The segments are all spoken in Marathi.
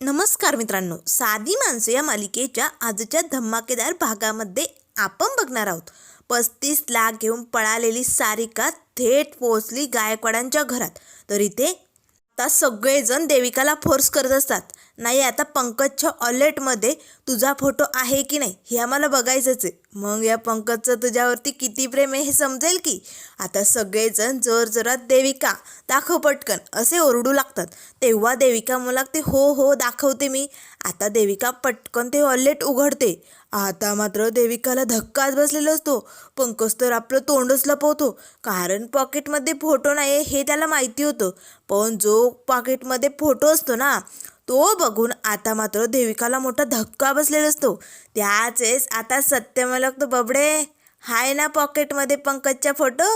नमस्कार मित्रांनो साधी माणसं या मालिकेच्या आजच्या धमाकेदार भागामध्ये आपण बघणार आहोत. पस्तीस लाख घेऊन पळालेली सारिका थेट पोहोचली गायकवाडांच्या घरात. तर इथे आता सगळेजण देविकाला फोर्स करत असतात. नाही आता पंकजच्या ऑलेटमध्ये तुझा फोटो आहे की नाही हे आम्हाला बघायचंच आहे. मग या पंकजचं तुझ्यावरती किती प्रेम आहे हे समजेल की? आता सगळेजण जर जोरात देविका दाखव पटकन असे ओरडू लागतात. तेव्हा देविका मला ते हो हो दाखवते मी. आता देविका पटकन ते ऑलेट उघडते. आता मात्र देविकाला धक्काच बसलेला असतो. पंकज तर आपलं तोंडच लपवतो. कारण पॉकेटमध्ये फोटो नाही हे त्याला माहिती होतं. पण जो पॉकेटमध्ये फोटो असतो ना तो बघून आता मात्र देविकाला मोठा धक्का बसलेला असतो. त्याच वेळेस आता सत्य मला बबडे हाय ना पॉकेटमध्ये पंकजचा फोटो?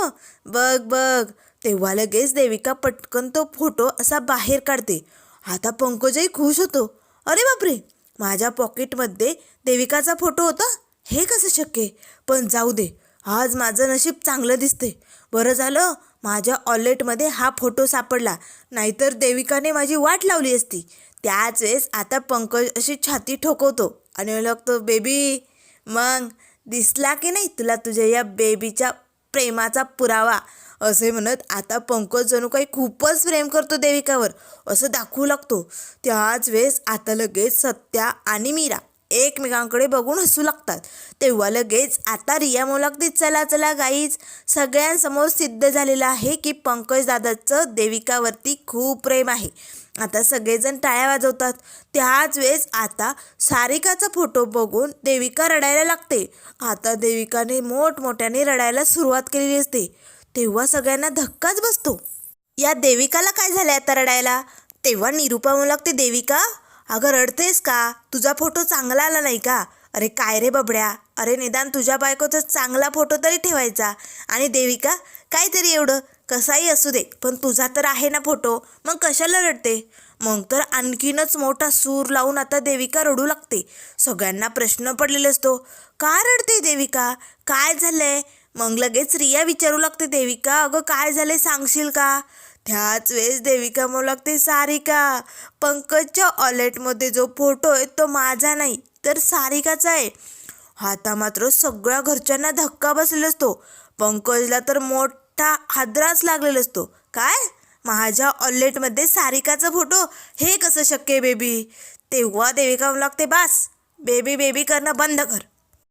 बघ बघ. तेव्हा लगेच देविका पटकन तो फोटो असा बाहेर काढते. आता पंकजही खुश होतो. अरे बापरे! माझ्या पॉकेटमध्ये देविकाचा फोटो होता? हे कसं शक्य पण जाऊ दे. आज माझं नशीब चांगलं दिसते बरं झालं माझ्या ऑलेटमध्ये हा फोटो सापडला. नाहीतर देविकाने माझी वाट लावली असती. त्याच वेळेस आता पंकज अशी छाती ठोकवतो. आणि मला लागतो बेबी मग दिसला की नाही तुला तुझ्या या बेबीच्या प्रेमाचा पुरावा? असे म्हणत आता पंकज जणू काही खूपच प्रेम करतो देविकावर असं दाखवू लागतो. त्याच वेळेस आता लगेच सत्या आणि मीरा एकमेकांकडे बघून हसू लागतात. तेव्हा लगेच आता रिया म्हणू चला चला गाईज सगळ्यांसमोर सिद्ध झालेलं आहे की पंकज दादाचं देविकावरती खूप प्रेम आहे. आता सगळेजण टाळ्या वाजवतात. त्याच वेळेस आता सारिकाचा फोटो बघून देविका रडायला लागते. आता देविकाने मोठमोठ्याने रडायला सुरुवात केलेली असते. तेव्हा सगळ्यांना धक्काच बसतो. या देविकाला काय झालं आता रडायला? तेव्हा निरूपा म्हणू लागते देविका अगं रडतेस का? तुझा फोटो चांगला आला नाही का? अरे काय रे बबड्या? अरे निदान तुझ्या बायकोचा चांगला फोटो तरी ठेवायचा. आणि देविका काहीतरी एवढं. कसाही असू दे पण तुझा तर आहे ना फोटो. मग कशाला रडते? मग तर आणखीनच मोठा सूर लावून आता देविका रडू लागते. सगळ्यांना प्रश्न पडलेला असतो का रडते देविका? काय झालंय? मग लगेच रिया विचारू लागते देविका अगं काय झालंय सांगशील का? त्याच वेळेस देविका म्हणू लागते सारिका पंकजच्या ऑलेटमध्ये जो फोटो आहे तो माझा नाही तर सारिकाचा आहे. आता मात्र सगळ्या घरच्यांना धक्का बसलेला असतो. पंकजला तर मोठ हादराच लागलेला असतो. काय? माझ्या ऑलेटमध्ये सारिकाचा फोटो? हे कसं शक्य आहे बेबी? तेव्हा देविका लागते बास बेबी बेबी करणं बंद कर.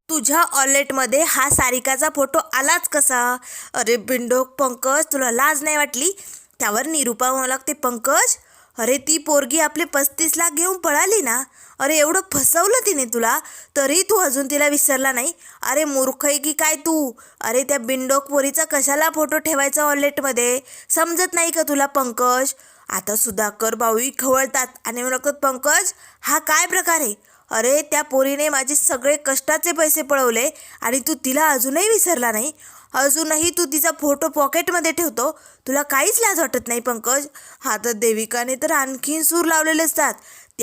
तुझ्या ऑलेटमध्ये हा सारिकाचा फोटो आलाच कसा? अरे बिंडोक पंकज तुला लाज नाही वाटली? त्यावर निरूपा म्हणू लागते पंकज अरे ती पोरगी आपले पस्तीस लाख घेऊन पळाली ना? अरे एवढं फसवलं तिने तुला? तरी तू अजून तिला विसरला नाही. अरे मूर्ख आहे की काय तू? अरे त्या बिंडोक पोरीचा कशाला फोटो ठेवायचा ऑलेटमध्ये समजत नाही का तुला पंकज? आता सुधाकर भाऊही खवळतात. आणि म्हणू पंकज हा काय प्रकार आहे? अरे त्या पोरीने माझे सगळे कष्टाचे पैसे पळवले आणि तू तिला अजूनही विसरला नाही. अजूनही तू तिचा फोटो पॉकेटमध्ये ठेवतो. तुला काहीच लाज वाटत नाही पंकज? हा तर देविकाने तर आणखीन सूर लावलेले असतात.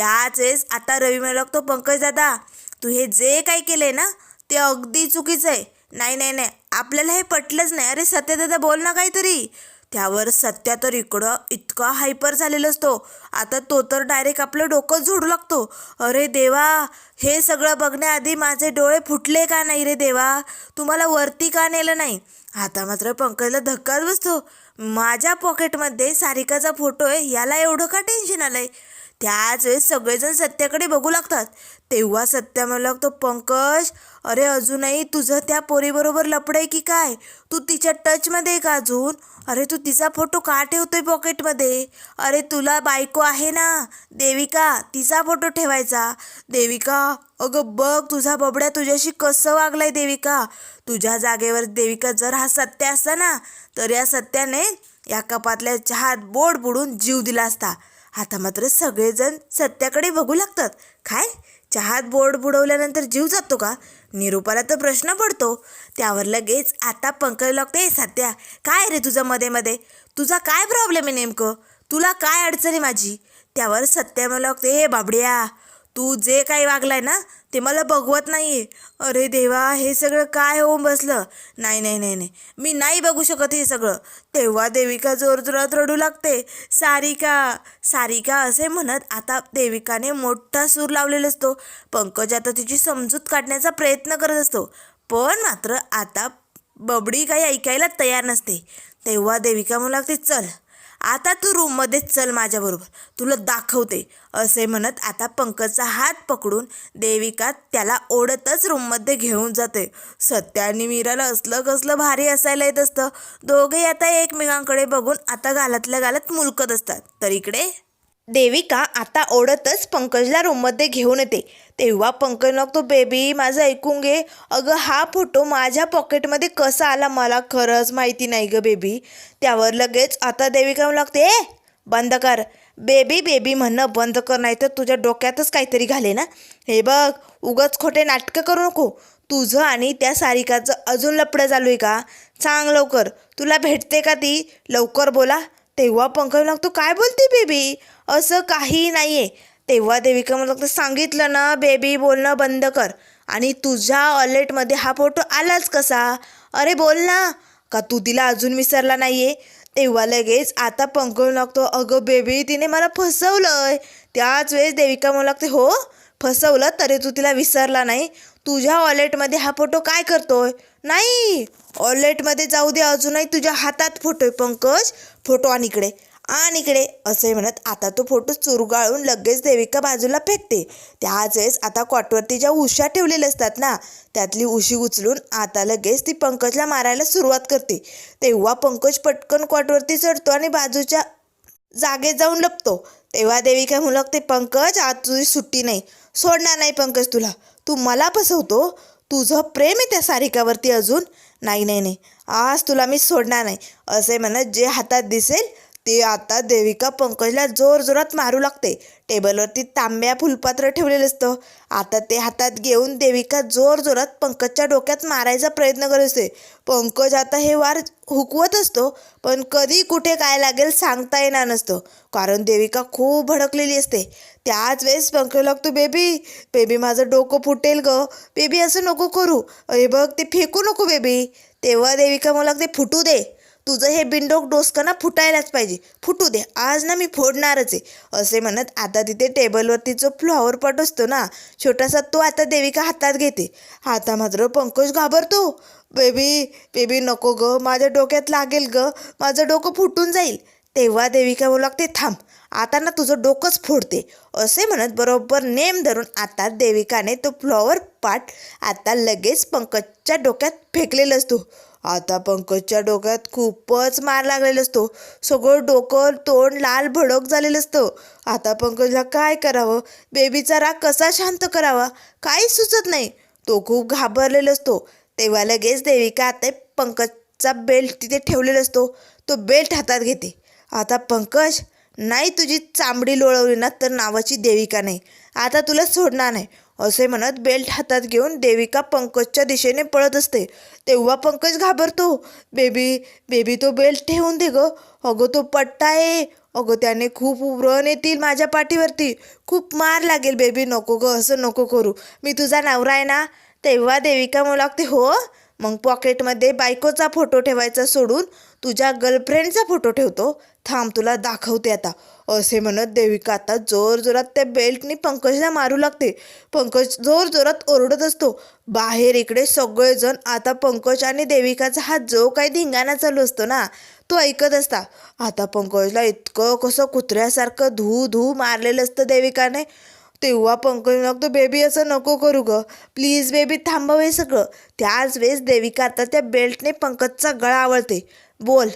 त्याच वेळेस आता रवी म्हणू लागतो पंकज दादा. तू हे जे काही केले ना ते अगदी चुकीचं आहे. नाही नाही नाही. आपल्याला हे पटलंच नाही. अरे सत्य दादा बोल ना काहीतरी. त्यावर सत्या तर इकडं इतका हायपर झालेला असतो. आता तो तर डायरेक्ट आपलं डोकं झोडू लागतो. अरे देवा हे सगळं बघण्याआधी माझे डोळे फुटले का नाही रे देवा? तुम्हाला वरती का नेलं नाही? आता मात्र पंकजला धक्काच बसतो. माझ्या पॉकेटमध्ये सारिकाचा फोटो आहे. याला एवढं का टेन्शन आलं आहे त्याच वेळेस सगळेजण सत्याकडे बघू लागतात. तेव्हा सत्या मला लागतो पंकज अरे अजूनही तुझं त्या पोरीबरोबर लपडं की काय? तू तिच्या टचमध्ये आहे का अजून? अरे तू तिचा फोटो का ठेवतोय पॉकेटमध्ये? अरे तुला बायको आहे ना? देविका तिचा फोटो ठेवायचा. देविका अगं बघ तुझा बबड्या तुझ्याशी कसं वागलाय देविका? तुझ्या जागेवर देविका जर हा सत्य असता ना तर या सत्याने या कपातल्या चहात बोट बुडून जीव दिला असता. आता मात्र सगळेजण सत्याकडे बघू लागतात. काय? चहात बोर्ड बुडवल्यानंतर जीव जातो का? निरूपाला तर प्रश्न पडतो. त्यावर लगेच आता पंकज लागते सत्या काय रे तुझं मध्ये मध्ये? तुझा काय प्रॉब्लेम आहे नेमकं? तुला काय अडचण आहे माझी? त्यावर सत्या मला लागते हे बाबड्या. तू जे काही वागलाय ना ते मला बघवत नाही आहे अरे देवा हे सगळं काय होऊन बसलं? नाही नाही नाही नाही. मी नाही बघू शकत हे सगळं. तेव्हा देविका जोरजोरात रडू लागते. सारिका सारिका असे म्हणत आता देविकाने मोठा सूर लावलेला असतो. पंकज आता तिची समजूत काढण्याचा प्रयत्न करत असतो. पण मात्र आता बबडी काही ऐकायला तयार नसते. तेव्हा देविका म्हणू लागते चल आता तू रूममध्ये चल माझ्याबरोबर. तुला दाखवते. असे म्हणत आता पंकजचा हात पकडून देविका त्याला ओढतच रूममध्ये घेऊन जाते. सत्या आणि मीराला असलं कसलं भारी असायला येत असतं. दोघे आता एकमेकांकडे बघून आता घालतल्या घालत मुलकत असतात. तर इकडे देविका आता ओढतच पंकजला रूममध्ये घेऊन येते. तेव्हा पंकज लागतो बेबी माझं ऐकून घे. अगं हा फोटो माझ्या पॉकेटमध्ये कसा आला मला खरंच माहिती नाही ग बेबी त्यावर लगेच आता देविका म्हणू लागते ए बंद कर. बेबी बेबी म्हणणं बंद कर नाही तर तुझ्या डोक्यातच काहीतरी घाले ना हे बघ उगाच खोटे नाटकं करू नको. तुझं आणि त्या सारिकाचं अजून लपडं चालू आहे का? सांग लवकर. तुला भेटते का ती? लवकर बोला. तेव्हा पंकज लागतो काय बोलते बेबी असं काही नाही आहे तेव्हा देविका मला लागतं सांगितलं ना बेबी बोलणं बंद कर. आणि तुझ्या वॉलेटमध्ये हा फोटो आलाच कसा? अरे बोल ना. का तू तिला अजून विसरला नाही आहे तेव्हा लगेच आता पंकज लागतो अगं बेबी तिने मला फसवलंय. त्याच वेळेस देविका मला लागते हो फसवलं तरी तू तिला विसरला नाही. तुझ्या वॉलेटमध्ये हा फोटो काय करतोय? नाही वॉलेटमध्ये जाऊ दे अजूनही तुझ्या हातात फोटो आहे पंकज. फोटो आणि इकडे. आणि इकडे असे म्हणत आता तो फोटो चुरगाळून लगेच देविका बाजूला फेकते. त्याच वेळेस आता कॉटवरती ज्या उशा ठेवलेल्या असतात ना त्यातली उशी उचलून आता लगेच ती पंकजला मारायला सुरुवात करते. तेव्हा पंकज पटकन कॉटवरती चढतो आणि बाजूच्या जागेत जाऊन लपतो. तेव्हा देविका मुलगते पंकज आज तुझी सुट्टी नाही. सोडणार नाही पंकज तुला. तू मला फसवतो. तुझं प्रेम आहे त्या सारिकावरती अजून. नाही नाही नाही. आज तुला मी सोडणार नाही. असे म्हणत जे हातात दिसेल ते आता देविका पंकजला जोर जोरात मारू लागते. टेबलवरती तांब्या फुलपात्र ठेवलेलं असतं. आता ते हातात घेऊन देविका जोर जोरात पंकजच्या डोक्यात मारायचा प्रयत्न करत असते. पंकज आता हे वार हुकवत असतो पण कधी कुठे काय लागेल सांगता येणार नसतं. कारण देविका खूप भडकलेली असते. त्याच वेळेस पंकज लागतो बेबी बेबी माझं डोकं फुटेल ग. बेबी असं नको करू. अरे बघ ते फेकू नको बेबी. तेव्हा देविका मला लागते फुटू दे. तुझं हे बिंडोक डोसकं ना फुटायलाच पाहिजे. फुटू दे. आज ना मी फोडणारच आहे. असे म्हणत आता तिथे टेबलवरती जो फ्लॉवर पॉट असतो ना छोटासा तो आता देविका हातात घेते. हाता मात्र पंकज घाबरतो. बेबी बेबी नको ग. माझ्या डोक्यात लागेल ग. माझं डोकं फुटून जाईल. तेव्हा देविका बोलू लागते थांब. आता ना तुझं डोकंच फोडते. असे म्हणत बरोबर नेम धरून आता देविकाने तो फ्लॉवर पाट आता लगेच पंकजच्या डोक्यात फेकलेला असतो आता पंकजच्या डोक्यात खूपच मार लागलेला असतो. सगळं डोकं तोंड लाल भडक झालेलं असतं. आता पंकजला काय करावं? बेबीचा राग कसा शांत करावा? काही सुचत नाही. तो खूप घाबरलेला असतो. तेव्हा लगेच देविका आता पंकजचा बेल्ट तिथे ठेवलेला असतो. तो बेल्ट हातात घेते. आता पंकज नाही तुझी चांबडी लोळवली ना तर नावाची देविका नाही. आता तुला सोडणार नाही. असे म्हणत बेल्ट हातात घेऊन देविका पंकजच्या दिशेने पळत असते. तेव्हा पंकज घाबरतो. बेबी बेबी तो बेल्ट ठेवून दे ग. अगं तो पट्टा आहे. अगं त्याने खूप व्रण येतील माझ्या पाठीवरती. खूप मार लागेल बेबी. नको ग असं नको करू. मी तुझा नवरा आहे ना? तेव्हा देविका म्हणू लागते हो. मग पॉकेटमध्ये बायकोचा फोटो ठेवायचा सोडून तुझ्या गर्लफ्रेंडचा फोटो ठेवतो. थांब तुला दाखवते आता. असे म्हणत देविका आता जोर जोरात त्या बेल्टनी पंकजला मारू लागते. पंकज जोर जोरात ओरडत असतो. बाहेर इकडे सगळेजण आता पंकज आणि देविकाचा हा जो काही धिंगाणा चालू असतो ना तो ऐकत असता. आता पंकजला इतकं कसं कुत्र्यासारखं धू धू मारलेलं असतं देविकाने. तेव्हा पंकज लागतो बेबी असं नको करू ग. प्लीज बेबी थांबव हे सगळं. त्याच वेळेस देविका आता त्या बेल्टने पंकजचा गळा आवळते. बोल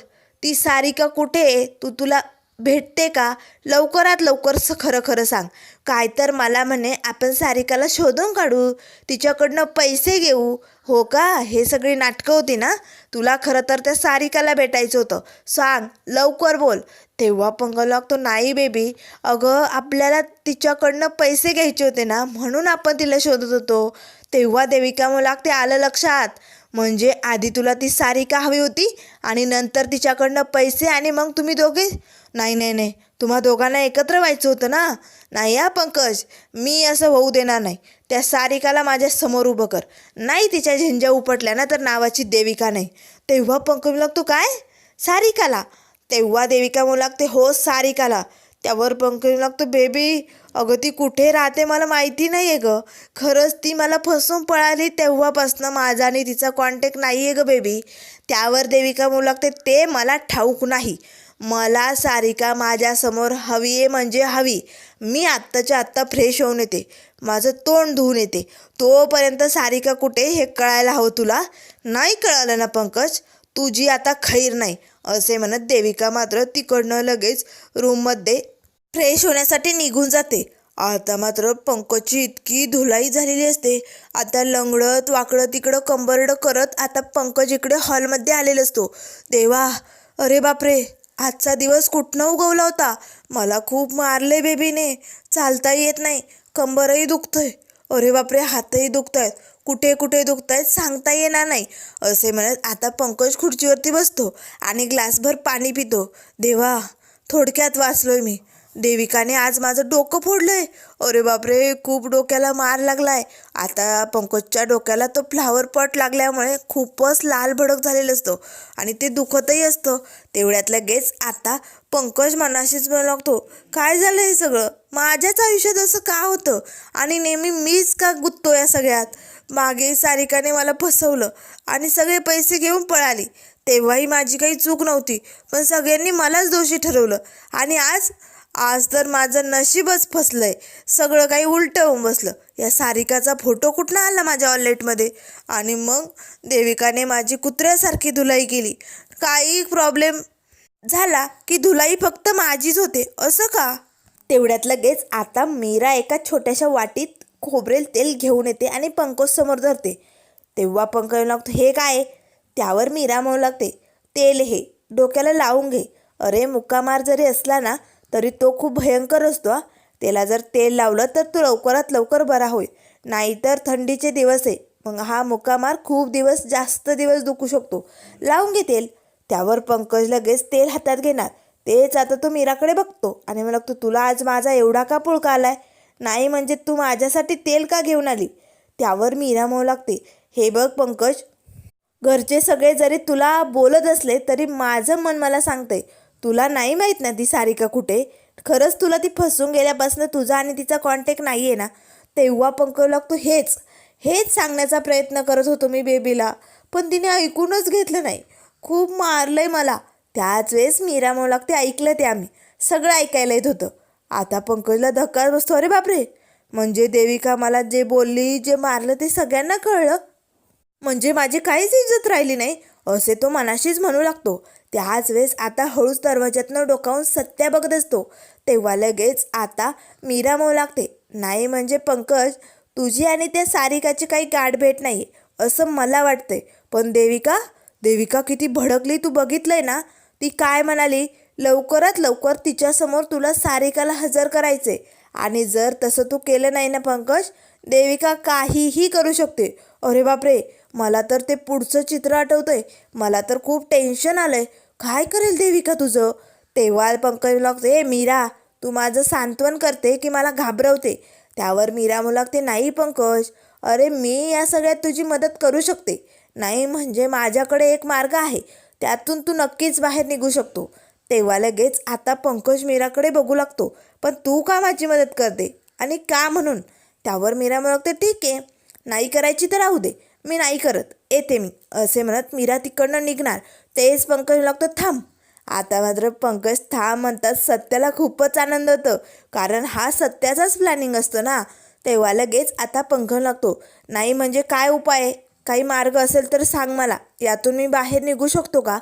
ती सारिका कुठे आहे? तू तुला भेटते का? लवकरात लवकर स खरं खरं सांग. काय तर मला म्हणे आपण सारिकाला शोधून काढू. तिच्याकडनं पैसे घेऊ. हो का? हे सगळी नाटकं होती ना? तुला खरं तर त्या सारिकाला भेटायचं होतं. सांग लवकर बोल. तेव्हा पंकज लागतो नाही बेबी अगं आपल्याला तिच्याकडनं पैसे घ्यायचे होते ना? म्हणून आपण तिला शोधत होतो. तेव्हा देविका मला ते आलं लक्षात. म्हणजे आधी तुला ती सारिका हवी होती आणि नंतर तिच्याकडनं पैसे आणि मग तुम्ही दोघे? नाही नाही नाही. तुम्हा दोघांना एकत्र व्हायचं होतं ना? नाही हा पंकज. मी असं होऊ देणार नाही. त्या सारिकाला माझ्यासमोर उभं कर. नाही तिच्या झेंज्या उपटल्या ना तर नावाची देविका नाही. तेव्हा पंकज लागतो काय? सारिकाला? तेव्हा देविका म्हणू लागते हो सारिकाला. त्यावर पंकज लागतो बेबी अगं ती कुठे राहते मला माहिती नाही आहे गं. खरंच ती मला फसून पळाली तेव्हापासनं माझा आणि तिचा कॉन्टॅक्ट नाही आहे गं बेबी. त्यावर देविका म्हणू लागते ते मला ठाऊक नाही. मला सारिका माझ्यासमोर हवी आहे म्हणजे हवी. मी आत्ताच्या आत्ता फ्रेश होऊन येते. माझं तोंड धुवून येते. तोपर्यंत सारिका कुठे हे कळायला हवं तुला? नाही कळालं ना पंकज? तुझी आता खैर नाही असे म्हणत देविका मात्र तिकडनं लगेच रूममध्ये फ्रेश होण्यासाठी निघून जाते. आता मात्र पंकजची इतकी धुलाई झालेली असते. आता लंगडत वाकडं तिकडं कंबरडं करत आता पंकज इकडे हॉलमध्ये आलेला असतो. देवा अरे बापरे! आजचा दिवस कुठनं उगवला होता? मला खूप मारले बेबीने. चालता येत नाही. कंबरही दुखतंय. अरे बापरे हातही दुखत आहेत कुठे कुठे दुखत आहेत सांगता येणार नाही. असे म्हणत आता पंकज खुर्चीवरती बसतो आणि ग्लासभर पाणी पितो. देवा थोडक्यात वाचलोय मी. देविकाने आज माझं डोकं फोडलंय. अरे बापरे खूप डोक्याला मार लागलाय. आता पंकजच्या डोक्याला तो फ्लावर पॉट लागल्यामुळे खूपच लाल भडक झालेलं असतो आणि ते दुखतही असतं. तेवढ्यात लगेच आता पंकज मनाशीच म्हणू लागतो काय झालं हे सगळं? माझ्याच आयुष्यात असं का होतं? आणि नेहमी मीच का गुत्तो या सगळ्यात? मागे सारिकाने मला फसवलं आणि सगळे पैसे घेऊन पळाली. तेव्हाही माझी काही चूक नव्हती पण सगळ्यांनी मलाच दोषी ठरवलं. आणि आज आज तर माझं नशीबच फसलंय. सगळं काही उलटं होऊन बसलं. या सारिकाचा फोटो कुठनं आला माझ्या वॉलेटमध्ये आणि मग देविकाने माझी कुत्र्यासारखी धुलाई केली. काही प्रॉब्लेम झाला की धुलाई फक्त माझीच होते. असं का? तेवढ्यात लगेच आता मीरा एका छोट्याशा वाटीत खोबरेल तेल घेऊन येते आणि पंकज समोर धरते. तेव्हा पंकज लागतो हे काय? त्यावर मीरा म्हणू लागते तेल हे डोक्याला लावून घे. अरे मुक्कामार जरी असला ना तरी तो खूप भयंकर असतो हा. त्याला जर तेल लावलं तर तो लवकरात लवकर बरा होईल. नाहीतर थंडीचे दिवस आहे. मग हा मुकामार खूप दिवस जास्त दिवस दुखू शकतो. लावून घे तेल. त्यावर पंकज लगेच तेल हातात घेणार. तेच आता तो मीराकडे बघतो आणि मला लागतो तुला आज माझा एवढा का पुळका आलाय? नाही म्हणजे तू माझ्यासाठी तेल का घेऊन आली? त्यावर मीरा म्हणू लागते हे बघ पंकज घरचे सगळे जरी तुला बोलत असले तरी माझं मन मला सांगतंय. तुला नाही माहीत ना ती सारिका कुठे? खरंच तुला ती फसून गेल्यापासून तुझा आणि तिचा कॉन्टॅक्ट नाही आहे ना? तेव्हा पंकज लागतो हेच हेच सांगण्याचा प्रयत्न करत होतो मी बेबीला. पण तिने ऐकूनच घेतलं नाही. खूप मारलंय मला. त्याच वेळेस मीरा म्हणू लागते ऐकलं ते आम्ही. सगळं ऐकायला येत होतं. आता पंकजला धक्का बसतो. अरे बापरे! म्हणजे देविका मला जे बोलली जे मारलं ते सगळ्यांना कळलं? म्हणजे माझी काहीच इज्जत राहिली नाही. असे तो मनाशीच म्हणू लागतो. त्याच वेळेस आता हळूच दरवाज्यातनं डोकावून सत्या बघत असतो. तेव्हा लगेच आता मीरा म्हणू लागते नाही म्हणजे पंकज तुझी आणि त्या सारिकाची काही गाठभेट नाही असं मला वाटतंय. पण देविका देविका किती भडकली तू बघितलंय ना? ती काय म्हणाली? लवकरात लवकर तिच्यासमोर तुला सारिकाला हजर करायचे आणि जर तसं तू केलं नाही ना पंकज देविका काहीही करू शकते. अरे बापरे! मला तर ते पुढचं चित्र आठवतंय. मला तर खूप टेन्शन आलंय. काय करेल देविका तुझं? तेव्हा पंकज लागते ए मीरा तू माझं सांत्वन करते की मला घाबरवते? त्यावर मीरा मुलागते नाही पंकज. अरे मी या सगळ्यात तुझी मदत करू शकते. नाही म्हणजे माझ्याकडे एक मार्ग आहे. त्यातून तू नक्कीच बाहेर निघू शकतो. तेव्हा लगेच आता पंकज मीराकडे बघू लागतो. पण तू का माझी मदत करते? आणि का म्हणून? त्यावर मीरा मुलागते ठीक आहे. नाही करायची तर राहू दे. मी नाही करत. येते मी. असे म्हणत मीरा तिकडनं निघणार. तेच पंकज लागतो थांब. आता मात्र पंकज थांब म्हणतात सत्याला खूपच आनंद होतो. कारण हा सत्याचाच प्लॅनिंग असतो ना. तेव्हा लगेच आता पंकज लागतो नाही म्हणजे काय उपाय? काही मार्ग असेल तर सांग मला. यातून मी बाहेर निघू शकतो का?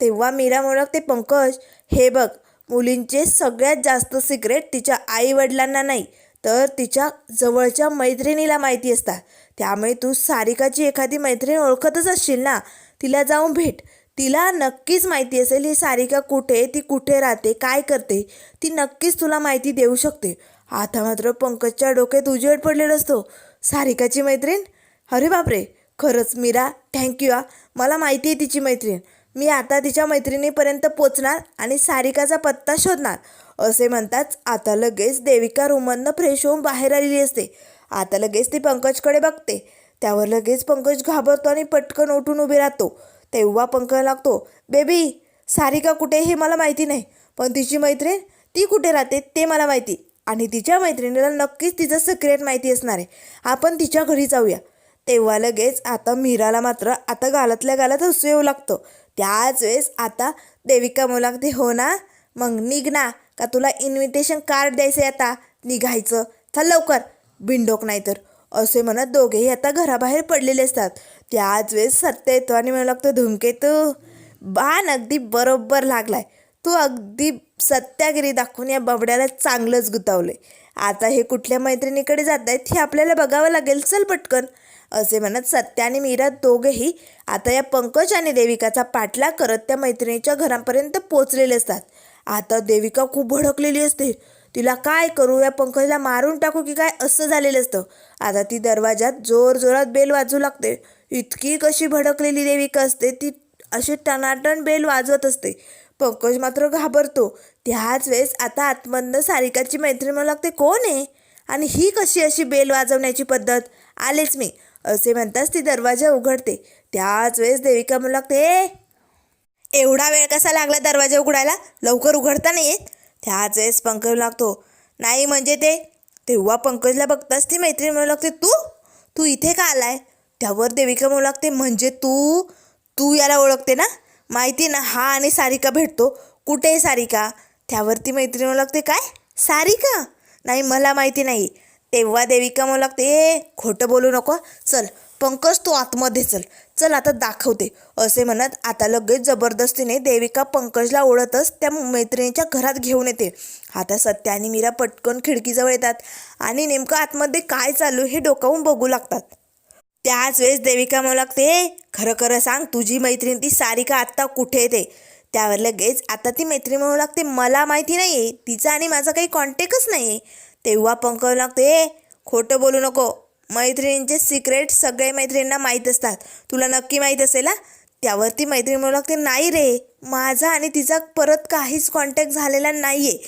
तेव्हा मीरा म्हणू लागते पंकज हे बघ. मुलींचे सगळ्यात जास्त सिक्रेट तिच्या आईवडिलांना नाही तर तिच्या जवळच्या मैत्रिणीला माहिती असतात. त्यामुळे तू सारिकाची एखादी मैत्रीण ओळखतच असशील ना तिला जाऊन भेट. तिला नक्कीच माहिती असेल ही सारिका कुठे ती कुठे राहते काय करते ती नक्कीच तुला माहिती देऊ शकते. आता मात्र पंकजच्या डोक्यात उजेड पडलेला असतो. सारिकाची मैत्रीण? अरे बापरे! खरंच मीरा थँक्यू आ मला माहिती आहे तिची मैत्रीण. मी आता तिच्या मैत्रिणीपर्यंत पोचणार आणि सारिकाचा पत्ता शोधणार. असे म्हणताच आता लगेच देविका रूममधनं फ्रेश होऊन बाहेर आलेली असते. आता लगेच ती पंकजकडे बघते. त्यावर लगेच पंकज घाबरतो आणि पटकन उठून उभे राहतो. तेव्हा पंकज लागतो बेबी सारिका कुठे हे मला माहिती नाही पण तिची मैत्रीण ती कुठे राहते ते मला माहिती. आणि तिच्या मैत्रिणीला नक्कीच तिचं सिक्रेट माहिती असणार आहे. आपण तिच्या घरी जाऊया. तेव्हा लगेच आता मीराला मात्र आता गालातल्या गालात हसू येऊ लागतं. त्याच वेळेस आता देविका म्हणू लागते हो ना? मग निघ ना का तुला इन्व्हिटेशन कार्ड द्यायचं आहे आता? निघायचं. चल लवकर. बिंडोक नाही तर असे म्हणत दोघेही आता घराबाहेर पडलेले असतात. त्याच वेळेस सत्य येतो आणि म्हणू लागतो धुमकेतू बाण अगदी बरोबर लागलाय. तू अगदी सत्यागिरी दाखवून या बबड्याला चांगलंच गुतावले आता हे कुठल्या मैत्रिणीकडे जात आहेत हे आपल्याला बघावं लागेल. चल पटकन. असे म्हणत सत्या आणि मीरा दोघेही आता या पंकज आणि देविकाचा पाठलाग करत त्या मैत्रिणीच्या घरापर्यंत पोचलेले असतात. आता देविका खूप भडकलेली असते. तिला काय करू? या पंकजला मारून टाकू की काय? असं झालेलं असतं. आता ती दरवाजात जोर जोरात बेल वाजू लागते. इतकी कशी भडकलेली देविका असते ती अशी टनाटण बेल वाजवत असते. पंकज मात्र घाबरतो. त्याच वेळेस आता आतमधनं सारिकाची मैत्रीण म्हणू लागते कोण आहे? आणि ही कशी अशी बेल वाजवण्याची पद्धत? आलेच मी. असे म्हणताच ती दरवाजा उघडते. त्याच वेळेस देविका म्हणू लागते एवढा वेळ कसा लागला दरवाजा उघडायला? लवकर उघडता नाही येत. त्याच वेळेस पंकज लागतो. नाही म्हणजे ते तेव्हा पंकजला बघताच ती मैत्रीण म्हणू लागते तू तू इथे का आलाय? त्यावर देविका म्हणू लागते म्हणजे तू तू याला ओळखते ना? माहिती ना हा आणि सारिका भेटतो. कुठे आहे सारिका? त्यावर ती मैत्रीण म्हणू लागते काय? सारिका? नाही मला माहिती नाही. तेव्हा देविका म्हणू लागते ए खोटं बोलू नको चल पंकज तू आतमध्ये चल. चल आता दाखवते. असे म्हणत आता लगेच जबरदस्तीने देविका पंकजला ओढतच त्या मैत्रिणीच्या घरात घेऊन येते. आता सत्या आणि मीरा पटकन खिडकीजवळ येतात आणि नेमकं आतमध्ये काय चालू हे डोकावून बघू लागतात. त्याच वेळेस देविका म्हणू लागते खरं खरं सांग तुझी मैत्रीण ती सारिका आत्ता कुठे येते? त्यावर लगेच आता ती मैत्रीण म्हणू लागते मला माहिती नाही आहे तिचा आणि माझा काही कॉन्टॅक्टच नाही आहे तेव्हा पंकज लागते खोटं बोलू नको मैत्रिणींचे सिक्रेट सगळे मैत्रिणींना माहीत असतात. तुला नक्की माहीत असेल ना त्यावरती मैत्रिणी मैत्रीण म्हणू लागते नाही रे माझा आणि तिचा परत काहीच कॉन्टॅक्ट झालेला नाही आहे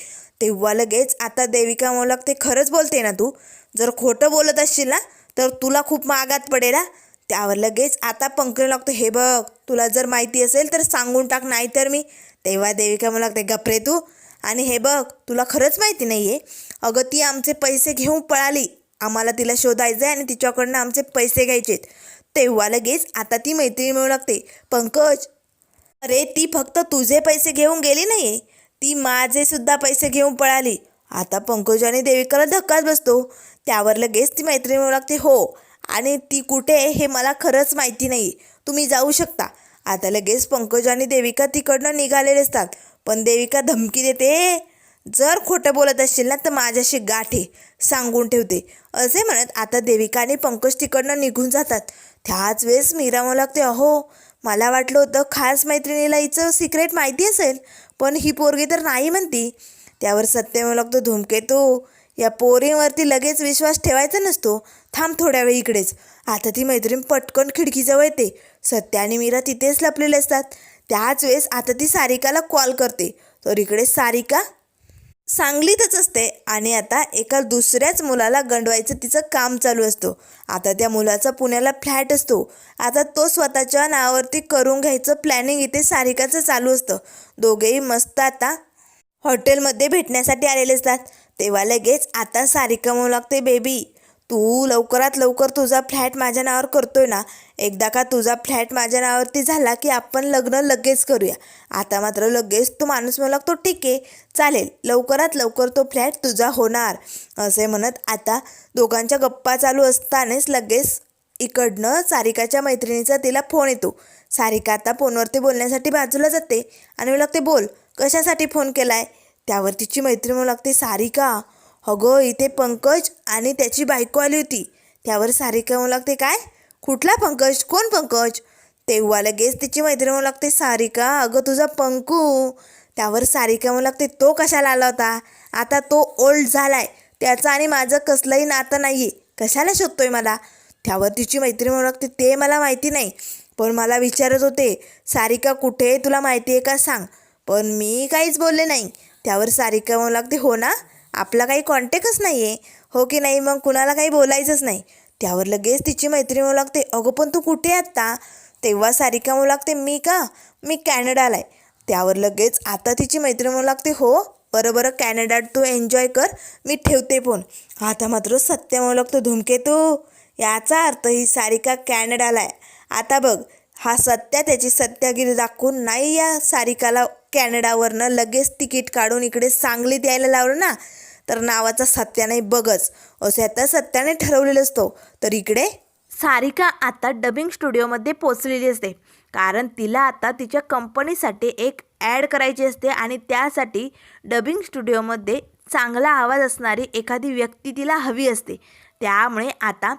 तेव्हा लगेच आता देविका म्हणू लागते खरंच बोलते ना तू? जर खोटं बोलत असशील ना तर तुला खूप मागात पडेल ना त्यावर लगेच आता पंकज लागतो हे बघ तुला जर माहिती असेल तर सांगून टाक नाही तर मी. तेव्हा देविका म्हणू लागते गपरे तू. आणि हे बघ तुला खरंच माहिती नाही आहे अगं ती आमचे पैसे घेऊन पळाली. आम्हाला तिला शोधायचं आहे आणि तिच्याकडनं आमचे पैसे घ्यायचेत. तेव्हा लगेच आता ती मैत्री मिळू लागते. पंकज अरे ती फक्त तुझे पैसे घेऊन गेली नाही ती माझे सुद्धा पैसे घेऊन पळाली. आता पंकज आणि देविकाला धक्काच बसतो. त्यावर लगेच ती मैत्री मिळू लागते. हो आणि ती कुठे आहे हे मला खरंच माहिती नाही. तुम्ही जाऊ शकता. आता लगेच पंकज आणि देविका तिकडनं निघालेले असतात. पण देविका धमकी देते जर खोटं बोलत असशील ना तर माझ्याशी गाठे सांगून ठेवते. असे म्हणत आता देविका आणि पंकज तिकडनं निघून जातात. त्याच वेळेस मीरा मला लागते अहो मला वाटलं होतं खास मैत्रिणीला हिचं सिक्रेट माहिती असेल पण ही पोरगी तर नाही म्हणती. त्यावर सत्य मला लागतो धुमकेतो या पोरीवरती लगेच विश्वास ठेवायचा नसतो. थांब थोड्या वेळ इकडेच. आता ती मैत्रीण पटकन खिडकीजवळ येते. सत्य आणि मीरा तिथेच लपलेले असतात. त्याच वेळेस आता ती सारिकाला कॉल करते. तर इकडे सारिका सांगलीतच असते आणि आता एका दुसऱ्याच मुलाला गंडवायचं तिचं काम चालू असतो. आता त्या मुलाचा पुण्याला फ्लॅट असतो. आता तो स्वतःच्या नावावरती करून घ्यायचं प्लॅनिंग इथे सारिकाचं चालू असतं. दोघेही मस्त आता हॉटेलमध्ये भेटण्यासाठी आलेले असतात. तेव्हा लगेच आता सारिका म्हणू लागते बेबी तू लवकरात लवकर तुझा फ्लॅट माझ्या नावावर करतोय ना एकदा का तुझा फ्लॅट माझ्या नावावरती झाला की आपण लग्न लगेच करूया. आता मात्र लगेच तो माणूस म्हणू लागतो ठीक आहे चालेल लवकरात लवकर तो फ्लॅट तुझा होणार. असे म्हणत आता दोघांच्या गप्पा चालू असतानाच लगेच इकडनं सारिकाच्या मैत्रिणीचा तिला फोन येतो. सारिका आता फोनवरती बोलण्यासाठी बाजूला जाते आणि म्हणू लागते बोल कशासाठी फोन केला आहे त्यावर तिची मैत्रीण म्हणू लागते सारिका अगं इथे पंकज आणि त्याची बायको आली होती. त्यावर सारिका म्हणू लागते काय? कुठला पंकज? कोण पंकज? तेव्हा लगेच तिची मैत्रीण म्हणू लागते सारिका अगं तुझा पंकू. त्यावर सारिका म्हणू लागते तो कशाला आला होता? आता तो ओल्ड झालाय. त्याचं आणि माझं कसलंही नातं नाही आहे कशाला शोधतोय मला? त्यावर तिची मैत्रीण म्हणू लागते ते मला माहिती नाही. पण मला विचारत होते सारिका कुठे आहे? तुला माहिती आहे का? सांग. पण मी काहीच बोलले नाही. त्यावर सारिका म्हणू लागते हो ना? आपला काही कॉन्टॅक्टच नाही आहे हो की नाही? मग कुणाला काही बोलायचंच नाही. त्यावर लगेच तिची मैत्रीण म्हणू लागते. अगं पण तू कुठे आहे आत्ता? तेव्हा सारिका म्हणू लागते. मी का? मी कॅनडाला आहे. त्यावर लगेच आता तिची मैत्रीण म्हणू लागते. हो बरं बरं. कॅनडात तू एन्जॉय कर. मी ठेवते फोन आता मात्र सत्य म्हणू लागतो. धुमकेतू याचा अर्थ ही सारिका कॅनडाला आहे. आता बघ हा सत्या त्याची सत्यागिरी दाखवून नाही या सारिकाला कॅनडावरनं लगेच तिकीट काढून इकडे सांगलीत यायला लावलं ना? तर नावाचा सत्या नाही बघच. असे आता सत्याने ठरवलेलं असतो. तर इकडे सारिका आता डबिंग स्टुडिओमध्ये पोचलेली असते. कारण तिला आता तिच्या कंपनीसाठी एक ॲड करायची असते आणि त्यासाठी डबिंग स्टुडिओमध्ये चांगला आवाज असणारी एखादी व्यक्ती तिला हवी असते. त्यामुळे आता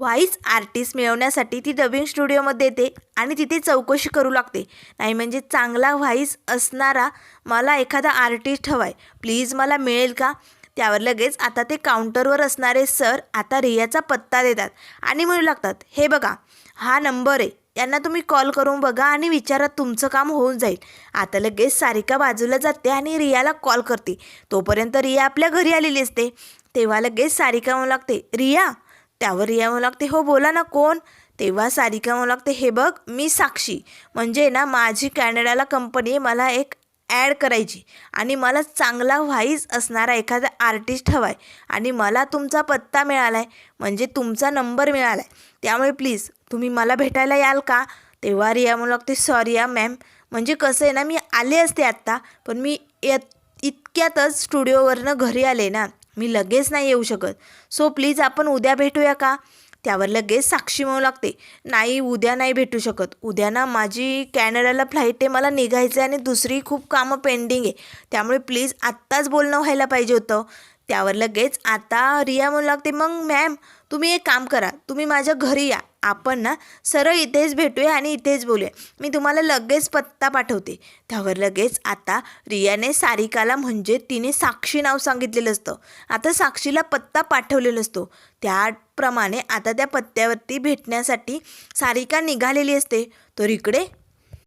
व्हॉईस आर्टिस्ट मिळवण्यासाठी ती डबिंग स्टुडिओमध्ये येते आणि तिथे चौकशी करू लागते. नाही म्हणजे चांगला व्हॉईस असणारा मला एखादा आर्टिस्ट हवा आहे प्लीज मला मिळेल का? त्यावर लगेच आता ते काउंटरवर असणारे सर आता रियाचा पत्ता देतात आणि म्हणू लागतात हे बघा हा नंबर आहे. यांना तुम्ही कॉल करून बघा आणि विचारा तुमचं काम होऊन जाईल. आता लगेच सारिका बाजूला जाते आणि रियाला कॉल करते. तोपर्यंत रिया आपल्या घरी आलेली असते. तेव्हा लगेच सारिका म्हणू लागते रिया त्यावर रिया म्हणू लागते हो बोला ना कोण? तेव्हा सारिका म्हणू लागते हे बघ मी साक्षी. म्हणजे ना माझी कॅनडाला कंपनी मला एक ॲड करायची आणि मला चांगला व्हाईस असणारा एखादा आर्टिस्ट हवा आहे आणि मला तुमचा पत्ता मिळाला आहे म्हणजे तुमचा नंबर मिळाला आहे त्यामुळे प्लीज तुम्ही मला भेटायला याल का? तेव्हा रिया म्हणू लागते सॉरी या मॅम म्हणजे कसं आहे ना मी आले असते आत्ता पण मी येत इतक्यातच स्टुडिओवरनं घरी आले ना मी लगेच नाही येऊ शकत. सो प्लीज आपण उद्या भेटूया का? त्यावर लगेच साक्षी म्हणू लागते. नाही उद्या नाही भेटू शकत. उद्या ना माझी कॅनडाला फ्लाईट आहे मला निघायचं आहे आणि दुसरी खूप कामं पेंडिंग आहे. त्यामुळे प्लीज आत्ताच बोलणं व्हायला पाहिजे होतं. त्यावर लगेच आता रिया म्हणू लागते मग मॅम तुम्ही एक काम करा. तुम्ही माझ्या घरी या. आपण ना सरळ इथेच भेटूया आणि इथेच बोलूया. मी तुम्हाला लगेच पत्ता पाठवते. त्यावर लगेच आता रियाने सारिकाला म्हणजे तिने साक्षी नाव सांगितलेलं असतं. आता साक्षीला पत्ता पाठवलेला असतो. त्याप्रमाणे आता त्या पत्त्यावरती भेटण्यासाठी सारिका निघालेली असते. तर इकडे.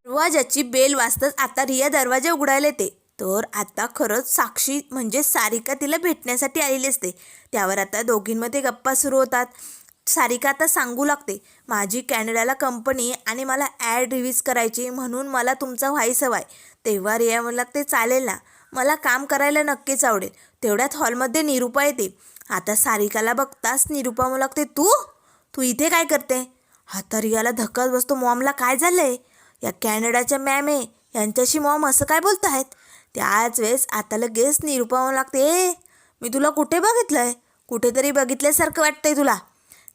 दरवाजाची बेल वाजताच आता रिया दरवाजा उघडायला येते. तर आता खरंच साक्षी म्हणजे सारिका तिला भेटण्यासाठी आलेली असते. त्यावर आता दोघींमध्ये गप्पा सुरू होतात. सारिका आता सांगू लागते माझी कॅनडाला कंपनी आणि मला ॲड रिलीज करायची म्हणून मला तुमचा व्हाईस हवा आहे तेव्हा रिया म्हणला लागते चालेल ना. मला काम करायला नक्कीच आवडेल. तेवढ्यात हॉलमध्ये निरूपा येते. आता सारिकाला बघताच निरूपा म्हणू लागते तू? तू इथे काय करते? आता रियाला धक्काच बसतो. मॉमला काय झालंय? या कॅनडाच्या मॅम आहे यांच्याशी मॉम असं काय बोलत आहेत त्याच वेळेस आता लगेच निरूपा म्हणू लागते ए मी तुला कुठे बघितलंय? कुठेतरी बघितल्यासारखं वाटतंय तुला.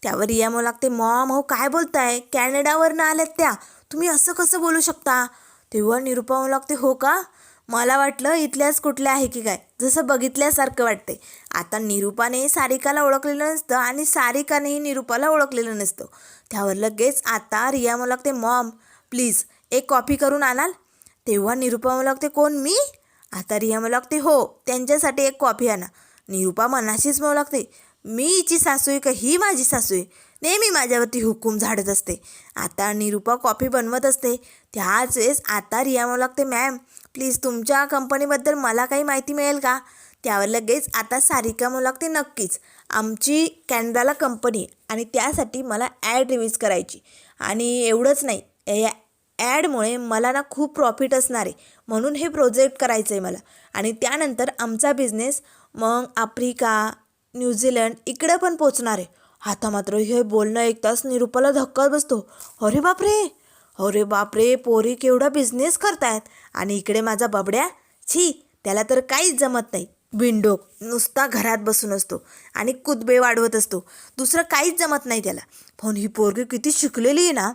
त्यावर रिया म्हणू लागते. मॉम अहो काय बोलताय? कॅनडावरनं आल्यात त्या. तुम्ही असं कसं बोलू शकता? तेव्हा निरुपा म्हणू लागते हो का? मला वाटलं इथल्याच कुठल्या आहे की काय? जसं बघितल्यासारखं वाटते. आता निरूपाने सारिकाला ओळखलेलं नसतं आणि सारिकानेही निरूपाला ओळखलेलं नसतं. त्यावर लगेच आता रिया म्हणू लागते मॉम प्लीज एक कॉफी करून आणाल? तेव्हा निरूपा म्हणू लागते कोण मी? आता रिया म्हणू लागते हो त्यांच्यासाठी एक कॉफी आणा. निरूपा मनाशीच म्हणू लागते मी हिची सासू आहे का ही माझी सासू आहे? नेहमी माझ्यावरती हुकूम झाडत असते. आता निरूपा कॉफी बनवत असते. त्याच वेळेस आता रिया म्हणू लागते मॅम प्लीज तुमच्या कंपनीबद्दल मला काही माहिती मिळेल का? त्यावर लगेच आता सारिका म्हणू लागते नक्कीच. आमची कॅनडाला कंपनी आहे आणि त्यासाठी मला ॲड रिलीज करायची. आणि एवढंच नाही या ॲडमुळे मला ना खूप प्रॉफिट असणार आहे. म्हणून हे प्रोजेक्ट करायचं आहे मला. आणि त्यानंतर आमचा बिझनेस मग आफ्रिका न्यूझीलंड इकडे पण पोचणार. आहे आता मात्र हे बोलणं एक तास निरूपाला धक्का बसतो. अरे बापरे! अरे बापरे! पोरी केवढा बिझनेस करतायत. आणि इकडे माझा बबड्या? छी त्याला तर काहीच जमत नाही. बिंडोक नुसता घरात बसून असतो आणि कुदबे वाढवत असतो. दुसरं काहीच जमत नाही त्याला. पण ही पोरगी किती शिकलेली आहे ना?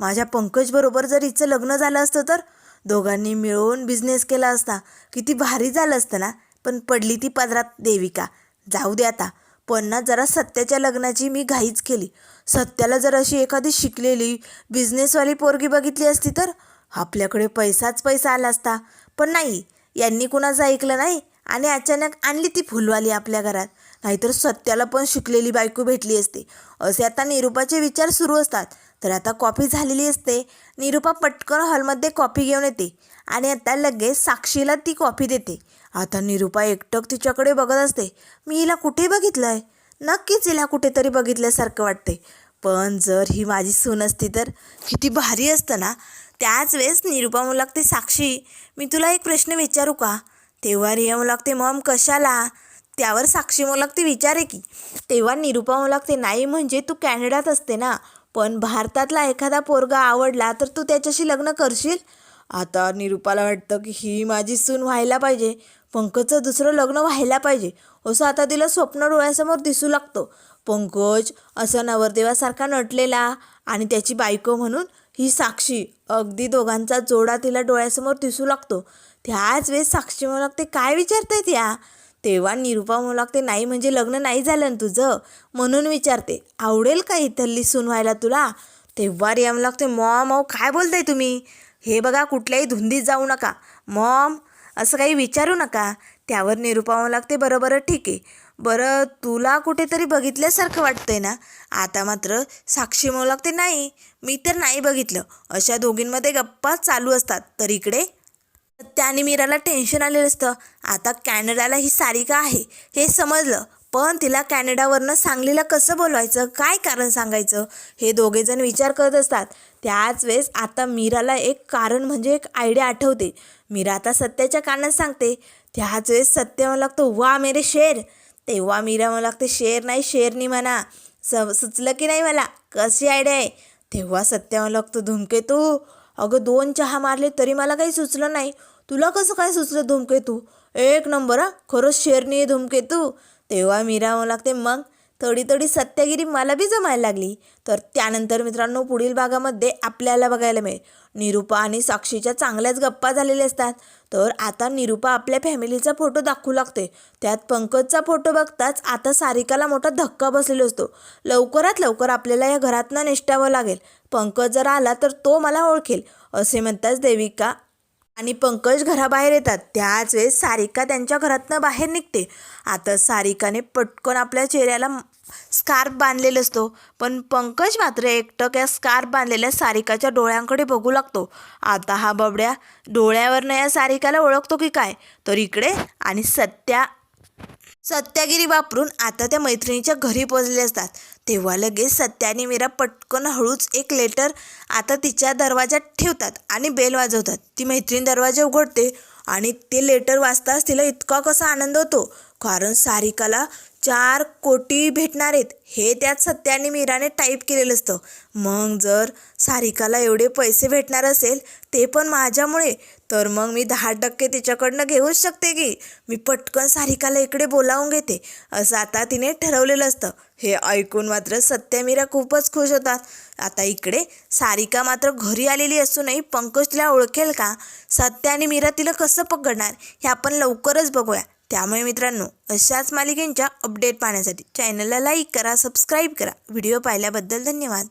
माझ्या पंकजबरोबर जर हिचं लग्न झालं असतं तर? दोघांनी मिळून बिझनेस केला असता. किती भारी झालं असतं ना? पण पडली ती पदरात देविका. जाऊ दे आता. पण ना जरा सत्याच्या लग्नाची मी घाईच केली. सत्याला जर अशी एखादी शिकलेली बिझनेसवाली पोरगी बघितली असती तर? आपल्याकडे पैसाच पैसा आला असता. पण नाही यांनी कुणाचं ऐकलं नाही आणि अचानक आणली ती फुलवाली आपल्या घरात. नाहीतर सत्याला पण शिकलेली बायको भेटली असते. असे आता निरूपाचे विचार सुरू असतात. तर आता कॉफी झालेली असते. निरूपा पटकन हॉलमध्ये कॉफी घेऊन येते आणि आता लगेच साक्षीला ती कॉफी देते. आता निरुपा एकटक तिच्याकडे बघत असते. मी हिला कुठे बघितलं आहे नक्कीच हिला कुठेतरी बघितल्यासारखं वाटते. पण जर ही माझी सून असती तर? किती भारी असतं ना? त्याच वेळेस निरुपा म्हणू लागते साक्षी मी तुला एक प्रश्न विचारू का? तेव्हा रिया म्हणू लागते मॉम कशाला? त्यावर साक्षी म्हणू लागते विचारे की. तेव्हा निरुपा म्हणू लागते नाही म्हणजे तू कॅनडात असते ना? पण भारतातला एखादा पोरगा आवडला तर तू त्याच्याशी लग्न करशील? आता निरुपाला वाटतं की ही माझी सून व्हायला पाहिजे. पंकजचं दुसरं लग्न व्हायला पाहिजे असं आता तिला स्वप्न डोळ्यासमोर दिसू लागतं. पंकज असा नवरदेवासारखा नटलेला आणि त्याची बायको म्हणून ही साक्षी अगदी दोघांचा जोडा तिला डोळ्यासमोर दिसू लागतो. त्याच वेळेस साक्षी म्हणू लागते काय विचारतायत त्या तेव्हा निरूपा म्हणू लागते नाही म्हणजे लग्न नाही झालं ना तुझं? म्हणून विचारते. आवडेल का इथल्ली सून व्हायला तुला? तेव्हा रिया म्हणू लागते मॉम अहो काय बोलताय तुम्ही? हे बघा कुठल्याही धुंदीत जाऊ नका. मॉम असं काही विचारू नका. त्यावर निरूपा लागते बरं बरं ठीक आहे. बरं तुला कुठेतरी बघितल्यासारखं वाटतंय ना? आता मात्र साक्षी म्हणू लागते नाही मी तर नाही बघितलं. अशा दोघींमध्ये गप्पा चालू असतात. तर इकडे? त्याने मीराला टेन्शन आलेलं असतं. आता कॅनडाला ही सारिका आहे. हे समजलं. पण तिला कॅनडावरनं सांगलीला कसं बोलवायचं काय कारण सांगायचं हे दोघेजण विचार करत असतात. त्याच वेळेस आता मीराला एक कारण म्हणजे एक आयडिया आठवते. मीरा आता सत्याच्या कानात सांगते त्याच वेळेस सत्य म्हणू लागतो वा मेरे शेर. तेव्हा मीरा म्हणू लागते शेर नाही शेरनी म्हणा. स सुचलं की नाही मला? कशी आयडिया आहे? तेव्हा सत्य म्हणू लागतो धुमकेतू अगं दोन चहा मारले तरी मला काही सुचलं नाही. तुला कसं काय सुचलं धुमकेतू एक नंबर हा? खरंच शेरनी आहे तेव्हा मी राहावं लागते. मग थोडी थोडी सत्यागिरी मला बी जमायला लागली. तर त्यानंतर मित्रांनो पुढील भागामध्ये आपल्याला बघायला मिळेल. निरूपा आणि साक्षीच्या चांगल्याच गप्पा झालेल्या असतात. तर आता निरूपा आपल्या फॅमिलीचा फोटो दाखवू लागते. त्यात पंकजचा फोटो बघताच आता सारिकाला मोठा धक्का बसलेला असतो. लवकरात लवकर आपल्याला या घरातनं निष्ठावं लागेल. पंकज जर आला तर तो मला ओळखेल. असे म्हणताच देविका आणि पंकज घराबाहेर येतात. त्याच वेळेस सारिका त्यांच्या घरातनं बाहेर निघते. आता सारिकाने पटकन आपल्या चेहऱ्याला स्कार्फ बांधलेला असतो. पण पंकज मात्र एकटक या स्कार्फ बांधलेल्या सारिकाच्या डोळ्यांकडे बघू लागतो. आता हा बबड्या डोळ्यावरनं या सारिकाला ओळखतो की काय? तर इकडे आणि सत्या सत्यागिरी वापरून आता त्या मैत्रिणीच्या घरी पोचले असतात. तेव्हा लगेच सत्याने मीरा पटकन हळूच एक लेटर आता तिच्या दरवाजात ठेवतात आणि बेल वाजवतात. ती मैत्रीण दरवाजा उघडते आणि ते लेटर वाचताच तिला इतका कसा आनंद होतो. कारण सारिकाला चार कोटी भेटणार आहेत हे त्यात सत्याने मीराने टाईप केलेलं असतं. मग जर सारिकाला एवढे पैसे भेटणार असेल ते पण माझ्यामुळे. तर मग मी दहा टक्के तिच्याकडनं घेऊच शकते की? मी पटकन सारिकाला इकडे बोलावून घेते. असं आता तिने ठरवलेलं असतं. हे ऐकून मात्र सत्यमीरा खूपच खुश होतात. आता इकडे सारिका मात्र घरी आलेली असूनही पंकज तिला ओळखेल का? सत्य आणि मीरा तिला कसं पकडणार? हे आपण लवकरच बघूया. त्यामुळे मित्रांनो अशाच मालिकेंच्या अपडेट पाहण्यासाठी चॅनलला लाईक करा सबस्क्राईब करा. व्हिडिओ पाहिल्याबद्दल धन्यवाद.